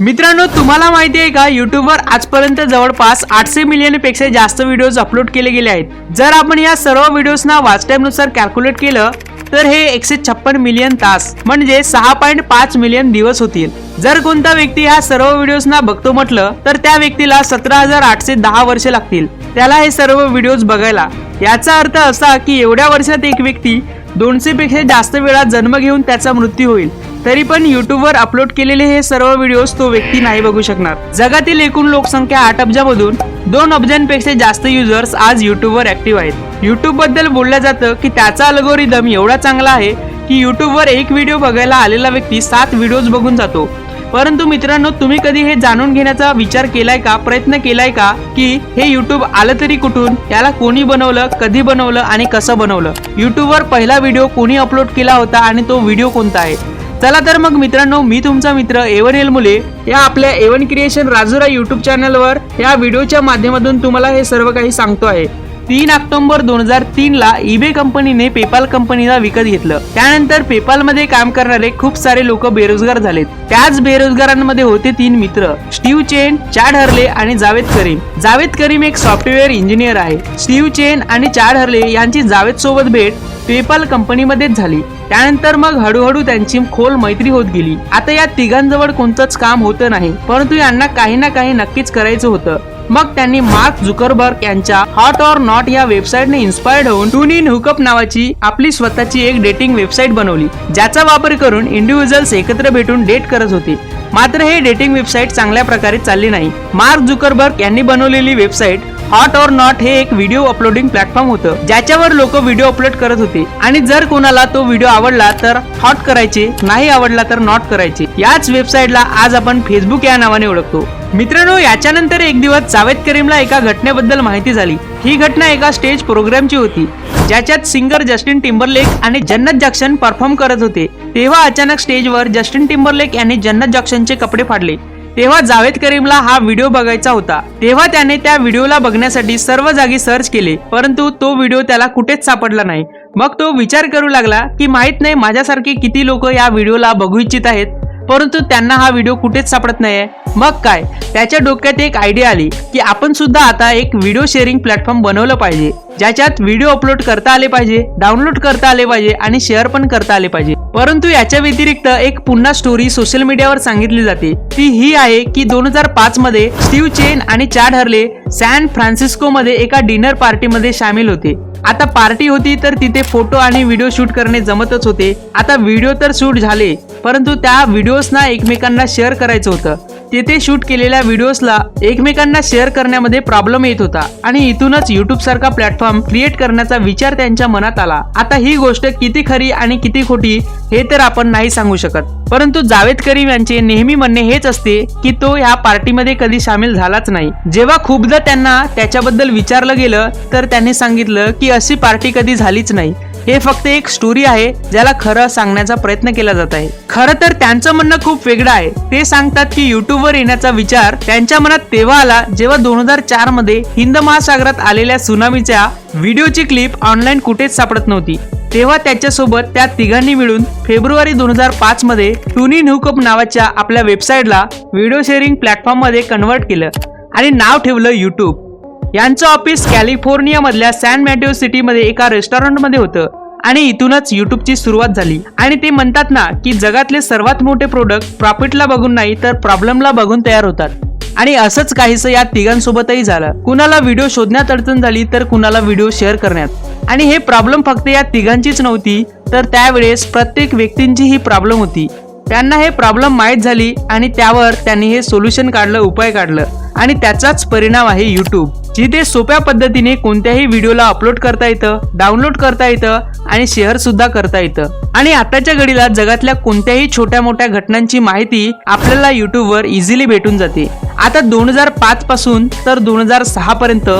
मित्रांनो तुम्हाला माहिती आहे का? युट्यूबवर आजपर्यंत जवळपास आठशे मिलियनपेक्षा जास्त व्हिडिओज अपलोड केले गेले आहेत. जर आपण या सर्व व्हिडिओजना वाच टाइमनुसार कॅल्क्युलेट केलं तर हे एकशे छप्पन मिलियन तास म्हणजे सहा पॉईंट पाच मिलियन दिवस होतील. जर कोणता व्यक्ती ह्या सर्व व्हिडिओजना बघतो म्हटलं तर त्या व्यक्तीला सतरा हजार आठशे दहा वर्षे लागतील. त्याला हे सर्व व्हिडिओज बघायला. याचा अर्थ असा की एवढ्या वर्षात एक व्यक्ती दोनशे पेक्षा जास्त वेळा जन्म घेऊन त्याचा मृत्यू होईल. तरी पण युट्यूबवर अपलोड केलेले हे सर्व व्हिडिओज तो व्यक्ती नाही बघू शकणार. जगातील एकूण लोकसंख्या आठ अब्जामधून दोन अब्जांपेक्षा जास्त युजर्स आज युट्यूबवर ऍक्टिव्ह आहेत. युट्यूबबद्दल बोललं जातं की त्याचा अल्गोरिदम एवढा चांगला आहे की युट्यूबवर एक व्हिडिओ बघायला आलेला व्यक्ती सात व्हिडिओज बघून जातो. परंतु मित्रांनो तुम्ही कधी हे जाणून घेण्याचा विचार केलाय का प्रयत्न केलाय का की हे युट्यूब आलं तरी कुठून याला कोणी बनवलं कधी बनवलं आणि कसं बनवलं? युट्यूबवर पहिला व्हिडिओ कोणी अपलोड केला होता आणि तो व्हिडिओ कोणता आहे? चला तर मग मित्रांनो मी तुमचा मित्र एवन एल मुले या आपल्या एवन क्रिएशन राजुरा युट्यूब चॅनलवर या व्हिडिओच्या माध्यमातून तुम्हाला हे सर्व काही सांगतो आहे. तीन ऑक्टोबर दोन हजार तीन ला ईबे कंपनीने पेपाल कंपनीला विकत घेतलं. त्यानंतर पेपाल मध्ये काम करणारे खूप सारे लोक बेरोजगार झालेत. त्याच बेरोजगारांमध्ये होते तीन मित्र स्टीव्ह चेन चाड हरले आणि जावेद करीम. जावेद करीम एक सॉफ्टवेअर इंजिनियर आहे. स्टीव्ह चेन आणि चाड हरले यांची जावेद सोबत भेट पेपाल कंपनीमध्येच झाली. त्यानंतर मग हळूहळू त्यांची खोल मैत्री होत गेली. आता या तिघांजवळ कोणतंच काम होतं नाही परंतु यांना काही ना काही नक्कीच करायचं होतं. मग त्यांनी मार्क झुकरबर्ग यांच्या हॉट ऑर नॉट या वेबसाईटने इन्स्पायर्ड होऊन टून इन हुकअप नावाची आपली स्वतःची एक डेटिंग वेबसाईट बनवली ज्याचा वापर करून इंडिव्हिज्युअल्स एकत्र भेटून डेट करत होते. मात्र हे डेटिंग वेबसाईट चांगल्या प्रकारे चालली नाही. मार्क झुकरबर्ग यांनी बनवलेली वेबसाईट हॉट और नॉट हे एक व्हिडिओ अपलोडिंग प्लॅटफॉर्म होतं ज्याच्यावर लोक व्हिडिओ अपलोड करत होते. आणि जर कोणाला तो व्हिडिओ आवडला तर हॉट करायचे नाही आवडला तर नॉट करायचे. याच वेबसाईटला आज आपण फेसबुक या नावाने ओळखतो. मित्रांनो याच्यानंतर एक दिवस जावेद करीमला एका घटनेबद्दल माहिती झाली. ही घटना एका स्टेज प्रोग्रामची होती ज्याच्यात सिंगर जस्टिन टिम्बरलेक आणि जन्नत जॅक्सन परफॉर्म करत होते. तेव्हा अचानक स्टेजवर जस्टिन टिम्बरलेक यांनी जन्नत जॅक्सनचे कपडे फाडले. तेव्हा जावेद करीमला हा व्हिडिओ बघायचा होता. तेव्हा त्याने त्या व्हिडिओला बघण्यासाठी सर्व जागी सर्च केले परंतु तो व्हिडिओ त्याला कुठेच सापडला नाही. मग तो विचार करू लागला की माहीत नाही माझ्यासारखे किती लोक या व्हिडिओला बघू इच्छित आहेत परंतु त्यांना हा व्हिडिओ कुठेच सापडत नाहीये. मग काय? त्याच्या डोक्यात एक आयडिया आली की आपण सुद्धा आता एक व्हिडिओ शेअरिंग प्लॅटफॉर्म बनवलं पाहिजे. ज्याच्यात व्हिडिओ अपलोड करता आले पाहिजे डाउनलोड करता आले पाहिजे आणि शेअर पण करता आले पाहिजे. परंतु याच्या व्यतिरिक्त एक पुन्हा स्टोरी सोशल मीडियावर सांगितली जाते. ती ही आहे की दोन हजार पाच मध्ये स्टीव्ह चेन आणि चाड हरले सॅन फ्रान्सिस्को मध्ये एका डिनर पार्टीमध्ये सामील होते. आता पार्टी होती तर तिथे फोटो आणि व्हिडिओ शूट करणे जमतच होते. आता व्हिडिओ तर शूट झाले परंतु त्या व्हिडिओजना एकमेकांना शेअर करायचं होतं. तेथे शूट केलेल्या व्हिडिओजला एकमेकांना शेअर करण्यामध्ये प्रॉब्लेम येत होता आणि इथूनच युट्यूब सारखा प्लॅटफॉर्म क्रिएट करण्याचा विचार त्यांच्या मनात आला. आता ही गोष्ट किती खरी आणि किती खोटी हे तर आपण नाही सांगू शकत. परंतु जावेद करीम यांचे नेहमी म्हणणे हेच असते की तो ह्या पार्टीमध्ये कधी सामील झालाच नाही. जेव्हा खूपदा त्यांना त्याच्याबद्दल विचारलं गेलं तर त्यांनी सांगितलं की अशी पार्टी कधी झालीच नाही. हे फक्त एक स्टोरी आहे ज्याला खरं सांगण्याचा प्रयत्न केला जात आहे. खरं तर त्यांचं म्हणणं खूप वेगळं आहे. ते सांगतात की युट्यूबवर येण्याचा विचार त्यांच्या मनात तेव्हा आला जेव्हा दोन हजार चारमध्ये हिंद महासागरात आलेल्या सुनामीच्या व्हिडिओची क्लिप ऑनलाईन कुठेच सापडत नव्हती. तेव्हा त्याच्यासोबत त्या तिघांनी मिळून फेब्रुवारी दोन हजार पाच मध्ये टुनी हुकअप नावाच्या आपल्या वेबसाईटला व्हिडिओ शेअरिंग प्लॅटफॉर्ममध्ये कन्वर्ट केलं आणि नाव ठेवलं युट्यूब यांचं ऑफिस कॅलिफोर्निया मधल्या सॅन मॅटिओ सिटीमध्ये एका रेस्टॉरंटमध्ये होतं. आणि इथूनच युट्यूबची सुरुवात झाली. आणि ते म्हणतात ना की जगातले सर्वात मोठे प्रोडक्ट प्रॉफिटला बघून नाही तर प्रॉब्लेमला बघून तयार होतात. आणि असंच काहीसं या तिघांसोबतही झालं. कुणाला व्हिडिओ शोधण्यात अडचण झाली तर कुणाला व्हिडिओ शेअर करण्यात. आणि हे प्रॉब्लेम फक्त या तिघांचीच नव्हती तर त्यावेळेस प्रत्येक व्यक्तींची ही प्रॉब्लेम होती. त्यांना हे प्रॉब्लेम माहीत झाली आणि त्यावर त्यांनी हे सोल्युशन काढलं उपाय काढलं. आणि त्याचाच परिणाम आहे युट्यूब जिथे सोप्या पद्धतीने कोणत्याही व्हिडिओला अपलोड करता येतं डाउनलोड करता येतं आणि शेअर सुद्धा करता येतं. आणि आताच्या घडीला जगातल्या कोणत्याही छोट्या मोठ्या घटनांची माहिती आपल्याला युट्यूबवर इझिली भेटून जाते. आता दोन हजार पाच पासून तर दोन हजार सहा पर्यंत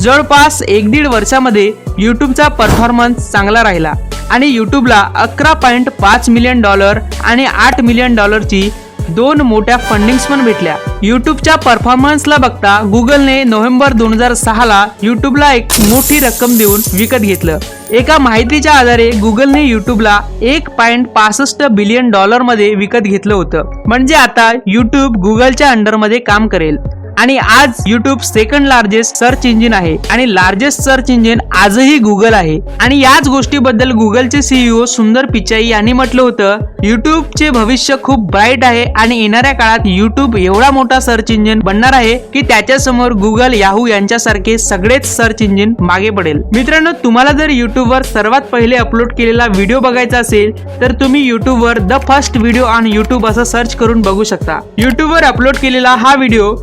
जवळपास एक दीड वर्षामध्ये युट्यूबचा परफॉर्मन्स चांगला राहिला. आणि युट्यूबला अकरा पॉईंट पाच मिलियन डॉलर आणि आठ मिलियन डॉलरची दोन मोठ्या फंडिंग्स पण भेटल्या. युट्यूबच्या परफॉर्मन्सला बघता गुगलने नोव्हेंबर दोन हजार सहाला युट्यूबला एक मोठी रक्कम देऊन विकत घेतलं. एका माहितीच्या आधारे गुगलने युट्यूबला एक पॉईंट पासष्ट बिलियन डॉलरमध्ये विकत घेतलं होतं. म्हणजे आता युट्यूब गुगलच्या अंडरमध्ये काम करेल. आणि आज YouTube second largest search engine आहे आणि लार्जेस्ट सर्च इंजिन आजही गुगल आहे. आणि याच गोष्टीबद्दल गुगलचे सीईओ सुंदर पिचाई यांनी म्हटलं होतं युट्यूबचे भविष्य खूप ब्राईट आहे आणि येणाऱ्या काळात युट्यूब एवढा मोठा सर्च इंजिन बनणार आहे की त्याच्यासमोर गुगल याहू यांच्यासारखे सगळेच सर्च इंजिन मागे पडेल. मित्रांनो तुम्हाला जर युट्यूबवर सर्वात पहिले अपलोड केलेला व्हिडिओ बघायचा असेल तर तुम्ही युट्यूबवर the first video on YouTube असं सर्च करून बघू शकता. युट्यूबवर अपलोड केलेला हा व्हिडिओ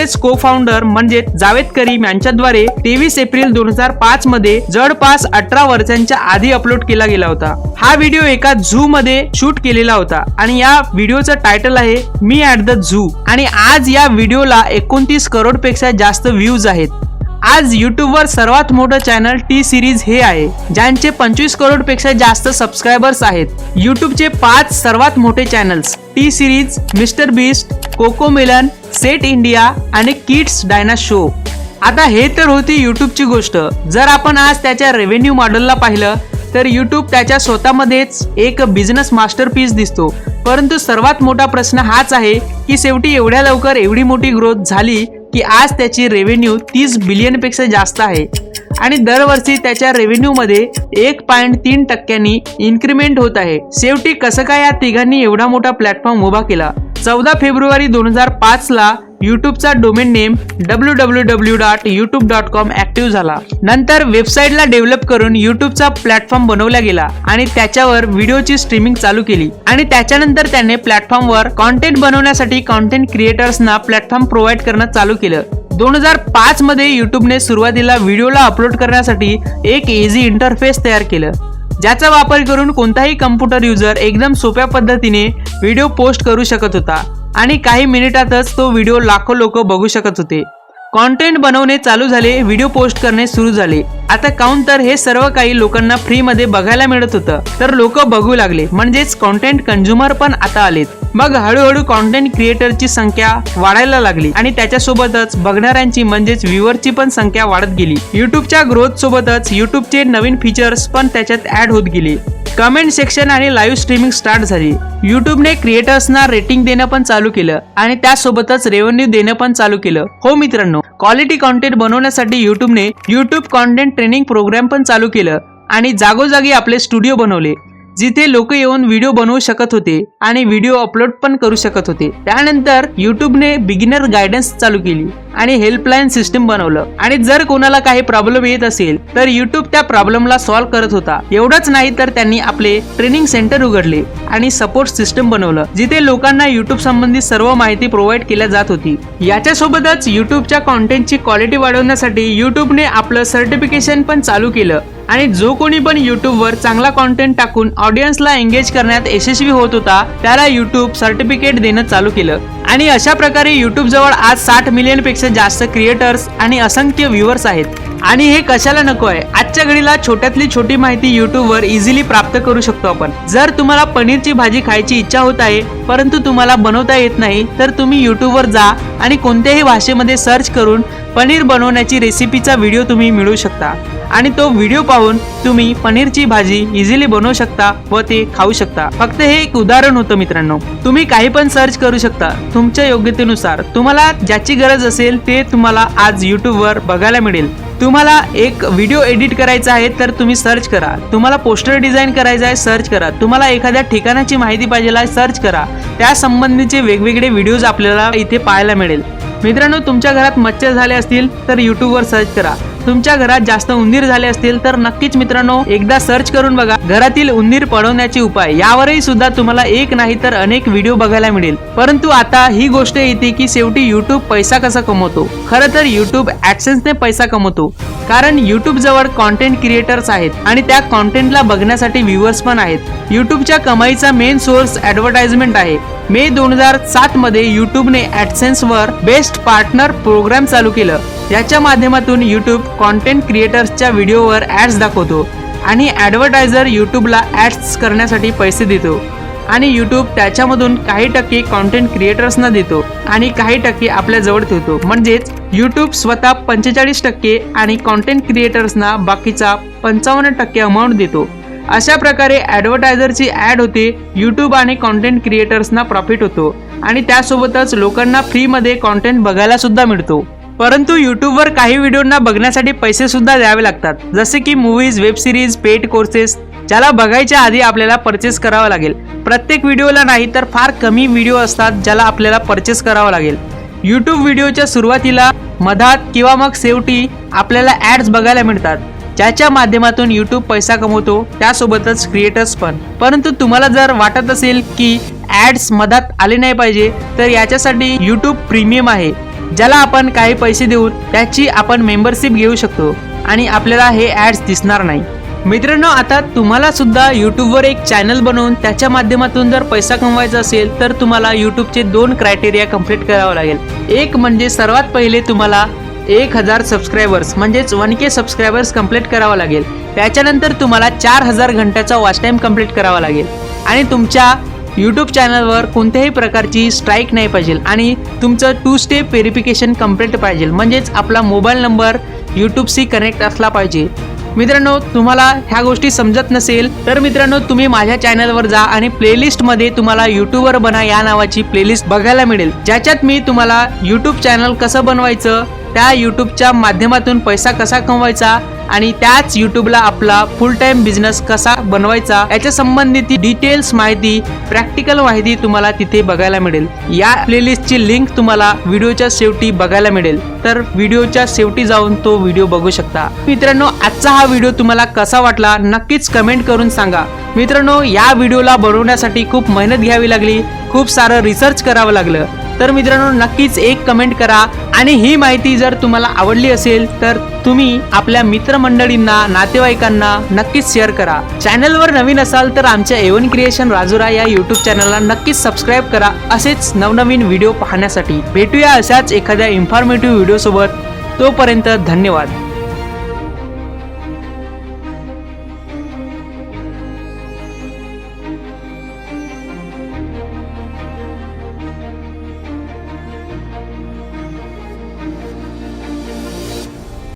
युट्यूबचेच को फाउंडर म्हणजे जावेद करीम यांच्याद्वारे तेवीस एप्रिल दोन हजार पाच मध्ये जवळपास अठरा वर्षांच्या आधी अपलोड केला गेला होता. हा व्हिडिओ एका झू मध्ये शूट केलेला होता आणि या व्हिडिओचं टायटल आहे मी ऍट द झू आणि आज या व्हिडिओला एकोणतीस करोडपेक्षा जास्त व्ह्यूज आहेत. आज युट्यूबवर सर्वात मोठं चॅनल टी सिरीज हे आहे ज्यांचे पंचवीस करोडपेक्षा जास्त सबस्क्रायबर्स आहेत. युट्यूबचे पाच सर्वात मोठे channels T Series Mister Beast Cocomelon SET India आणि किड्स डायना शो आता हे तर होती युट्यूबची गोष्ट. जर आपण आज त्याच्या रेव्हेन्यू मॉडेलला पाहिलं तर युट्यूब त्याच्या स्वतःमध्येच एक बिझनेस मास्टरपीस दिसतो. परंतु सर्वात मोठा प्रश्न हाच आहे की शेवटी एवढ्या लवकर एवढी मोठी ग्रोथ झाली की आज त्याची रेव्हेन्यू तीस बिलियनपेक्षा जास्त आहे. आणि दरवर्षी त्याच्या रेव्हेन्यूमध्ये एक पॉईंट तीन टक्क्यांनी इन्क्रीमेंट होत आहे. शेवटी कसं काय या तिघांनी एवढा मोठा प्लॅटफॉर्म उभा केला? चौदा फेब्रुवारी दोन हजार पाचला ला युट्यूबचा domain name W W W dot YouTube dot com active झाला. नंतर वेबसाईटला डेव्हलप करून युट्यूबचा प्लॅटफॉर्म बनवला गेला आणि त्याच्यावर व्हिडिओची स्ट्रीमिंग चालू केली. आणि त्याच्यानंतर त्याने प्लॅटफॉर्मवर कॉन्टेंट बनवण्यासाठी कॉन्टेंट क्रिएटर्सना प्लॅटफॉर्म प्रोव्हाइड करणं चालू केलं. दोन हजार पाच मध्ये युट्यूबने सुरुवातीला व्हिडिओला अपलोड करण्यासाठी एक इझी इंटरफेस तयार केलं. ज्याचा वापर करून कोणताही कम्प्युटर युजर एकदम सोप्या पद्धतीने व्हिडिओ पोस्ट करू शकत होता. आणि काही मिनिटातच तो व्हिडिओ लाखो लोक बघू शकत होते. कॉन्टेंट बनवणे चालू झाले व्हिडिओ पोस्ट करणे सुरू झाले. आता काउंटर हे सर्व काही लोकांना फ्रीमध्ये बघायला मिळत होतं. तर लोक बघू लागले म्हणजेच कॉन्टेंट कंझ्युमर पण आता आलेत. मग हळूहळू कॉन्टेंट क्रिएटरची संख्या वाढायला लागली आणि त्याच्यासोबतच बघणाऱ्यांची म्हणजेच व्ह्युअरची पण संख्या वाढत गेली. युट्यूबच्या ग्रोथ सोबतच युट्यूबचे नवीन फीचर्स पण त्याच्यात ऍड होत गेले. कमेंट सेक्शन आणि लाईव्ह स्ट्रीमिंग स्टार्ट झाली. युट्यूबने क्रिएटर्सना रेटिंग देणं पण चालू केलं आणि त्यासोबतच रेव्हेन्यू देणं पण चालू केलं. हो मित्रांनो क्वालिटी कॉन्टेंट बनवण्यासाठी युट्यूबने युट्यूब कॉन्टेंट ट्रेनिंग प्रोग्राम पण चालू केलं आणि जागोजागी आपले स्टुडिओ बनवले. जिथे लोक येऊन व्हिडिओ बनवू शकत होते आणि व्हिडिओ अपलोड पण करू शकत होते. त्यानंतर युट्यूबने बिगिनर गायडन्स चालू केली आणि हेल्पलाईन सिस्टम बनवलं. आणि जर कोणाला काही प्रॉब्लेम येत असेल तर युट्यूब त्या प्रॉब्लेमला सॉल्व्ह करत होता. एवढंच नाही तर त्यांनी आपले ट्रेनिंग सेंटर उघडले आणि सपोर्ट सिस्टम बनवलं जिथे लोकांना युट्यूब संबंधित सर्व माहिती प्रोव्हाइड केल्या जात होती. याच्यासोबतच युट्यूबच्या कॉन्टेंटची क्वालिटी वाढवण्यासाठी युट्यूबने आपलं सर्टिफिकेशन पण चालू केलं आणि जो कोणी पण युट्यूबवर चांगला कॉन्टेंट टाकून ऑडियन्सला एंगेज करण्यात यशस्वी होत होता त्याला युट्यूब सर्टिफिकेट देणं चालू केलं. आणि अशा प्रकारे युट्यूब जवळ आज साठ मिलियनपेक्षा जास्त क्रिएटर्स आणि असंख्य व्ह्युअर्स आहेत. आणि हे कशाला नको आहे? आजच्या घडीला छोट्यातली छोटी माहिती युट्यूबवर इझिली प्राप्त करू शकतो आपण. जर तुम्हाला पनीरची भाजी खायची इच्छा होत आहे परंतु तुम्हाला बनवता येत नाही तर तुम्ही युट्यूबवर जा आणि कोणत्याही भाषेमध्ये सर्च करून पनीर बनवण्याची रेसिपीचा व्हिडिओ तुम्ही मिळवू शकता. आणि तो व्हिडिओ पाहून तुम्ही पनीरची भाजी इझिली बनवू शकता व ते खाऊ शकता. फक्त हे एक उदाहरण होतं मित्रांनो. तुम्ही काही पण सर्च करू शकता. तुमच्या योग्यतेनुसार. तुम्हाला ज्याची गरज असेल ते तुम्हाला आज युट्यूबवर बघायला मिळेल. तुम्हाला एक व्हिडिओ एडिट करायचा आहे तर तुम्ही सर्च करा. तुम्हाला पोस्टर डिझाईन करायचं आहे सर्च करा. तुम्हाला एखाद्या ठिकाणाची माहिती पाहिजे आहे सर्च करा. त्या संबंधीचे वेगवेगळे व्हिडिओज आपल्याला इथे पाहायला मिळेल. मित्रांनो तुमच्या घरात मच्छर झाले असतील तर युट्यूबवर सर्च करा. तुमच्या घरात जास्त उंदीर झाले असतील तर नक्कीच मित्रांनो एकदा सर्च करून बघा. घरातील उंदीर पळवण्याचे उपाय. यावरही सुद्धा तुम्हाला एक नाही तर अनेक व्हिडिओ बघायला मिळेल. परंतु आता ही गोष्ट येते की शेवटी युट्यूब पैसा कसा कमवतो? खरं तर युट्यूब ऍडसेन्सने पैसा कमवतो. कारण युट्यूब जवळ कॉन्टेंट क्रिएटर्स आहेत आणि त्या कॉन्टेंटला बघण्यासाठी व्ह्युअर्स पण आहेत. युट्यूबच्या कमाईचा मेन सोर्स ऍडव्हर्टाइजमेंट आहे. मे दोन हजार सात मध्ये युट्यूबने ऍडसेन्स वर बेस्ट पार्टनर प्रोग्राम चालू केलं. याच्या माध्यमातून यूट्यूब कॉन्टेंट क्रिएटर्सच्या व्हिडिओवर ॲड्स दाखवतो आणि ॲडव्हर्टायझर यूट्यूबला ॲड्स करण्यासाठी पैसे देतो. आणि यूट्यूब त्याच्यामधून काही टक्के कॉन्टेंट क्रिएटर्सना देतो आणि काही टक्के आपल्या जवळ ठेवतो. म्हणजेच यूट्यूब स्वतः पंचेचाळीस टक्के आणि कॉन्टेंट क्रिएटर्सना बाकीचा पंचावन्न टक्के अमाऊंट देतो. अशा प्रकारे ॲडव्हर्टायझरची ॲड होते यूट्यूब आणि कॉन्टेंट क्रिएटर्सना प्रॉफिट होतो. आणि त्यासोबतच लोकांना फ्रीमध्ये कॉन्टेंट बघायला सुद्धा मिळतो. परंतु यूट्यूबवर काही व्हिडिओंना बघण्यासाठी पैसे सुद्धा द्यावे लागतात. जसे की movies web series paid courses ज्याला बघायच्या आधी आपल्याला परचेस करावं लागेल. प्रत्येक व्हिडिओला नाही तर फार कमी व्हिडिओ असतात ज्याला आपल्याला परचेस करावं लागेल. यूट्यूब व्हिडिओच्या सुरुवातीला मधात किंवा मग शेवटी आपल्याला ॲड्स बघायला मिळतात. ज्याच्या माध्यमातून यूट्यूब पैसा कमवतो त्यासोबतच क्रिएटर्स पण. परंतु तुम्हाला जर वाटत असेल की ॲड्स मधात आले नाही पाहिजे तर याच्यासाठी यूट्यूब प्रीमियम आहे. ज्याला आपण काही पैसे देऊन त्याची आपण मेंबरशिप घेऊ शकतो आणि आपल्याला हे ॲड्स दिसणार नाही. मित्रांनो आता तुम्हाला सुद्धा यूट्यूबवर एक चॅनल बनवून त्याच्या माध्यमातून जर पैसा कमवायचा असेल तर तुम्हाला यूट्यूबचे दोन क्रायटेरिया कंप्लीट करावं लागेल. एक म्हणजे सर्वात पहिले तुम्हाला एक हजार सबस्क्रायबर्स म्हणजेच वन के सबस्क्रायबर्स कंप्लीट करावं लागेल. त्याच्यानंतर तुम्हाला चार हजार घंट्याचा वॉच टाईम कंप्लीट करावा लागेल. आणि तुमच्या यूट्यूब चॅनलवर कोणत्याही प्रकारची स्ट्राईक नाही पाहिजे आणि तुमचं टू स्टेप व्हेरिफिकेशन कंप्लीट पाहिजे. म्हणजेच आपला मोबाईल नंबर यूट्यूबशी कनेक्ट असला पाहिजे. मित्रांनो तुम्हाला ह्या गोष्टी समजत नसेल तर मित्रांनो तुम्ही माझ्या चॅनलवर जा आणि प्लेलिस्टमध्ये तुम्हाला यूट्यूबर बना या नावाची प्लेलिस्ट बघायला मिळेल. ज्याच्यात मी तुम्हाला यूट्यूब चॅनल कसं बनवायचं त्या यूट्यूबच्या माध्यमातून पैसा कसा कमवायचा आणि त्याच यूट्यूबला आपला फुल टाइम बिझनेस कसा बनवायचा याच्या संबंधित डिटेल्स माहिती प्रॅक्टिकल माहिती तुम्हाला तिथे बघायला मिळेल. या प्लेलिस्टची लिंक तुम्हाला व्हिडिओच्या शेवटी बघायला मिळेल. तर व्हिडिओच्या शेवटी जाऊन तो व्हिडिओ बघू शकता. मित्रांनो आजचा हा व्हिडिओ तुम्हाला कसा वाटला नक्कीच कमेंट करून सांगा. मित्रांनो या व्हिडिओला बनवण्यासाठी खूप मेहनत घ्यावी लागली खूप सारं रिसर्च करावं लागलं. तर मित्रांनो नक्कीच एक कमेंट करा. आणि ही माहिती जर तुम्हाला आवडली असेल तर तुम्ही आपल्या मित्रमंडळींना नातेवाईकांना नक्कीच शेअर करा. चॅनलवर नवीन असाल तर आमच्या एवन क्रिएशन राजुरा या यूट्यूब चॅनलला नक्कीच सबस्क्राईब करा. असेच नवनवीन व्हिडिओ पाहण्यासाठी. भेटूया अशाच एखाद्या इन्फॉर्मेटिव्ह व्हिडिओसोबत तोपर्यंत धन्यवाद.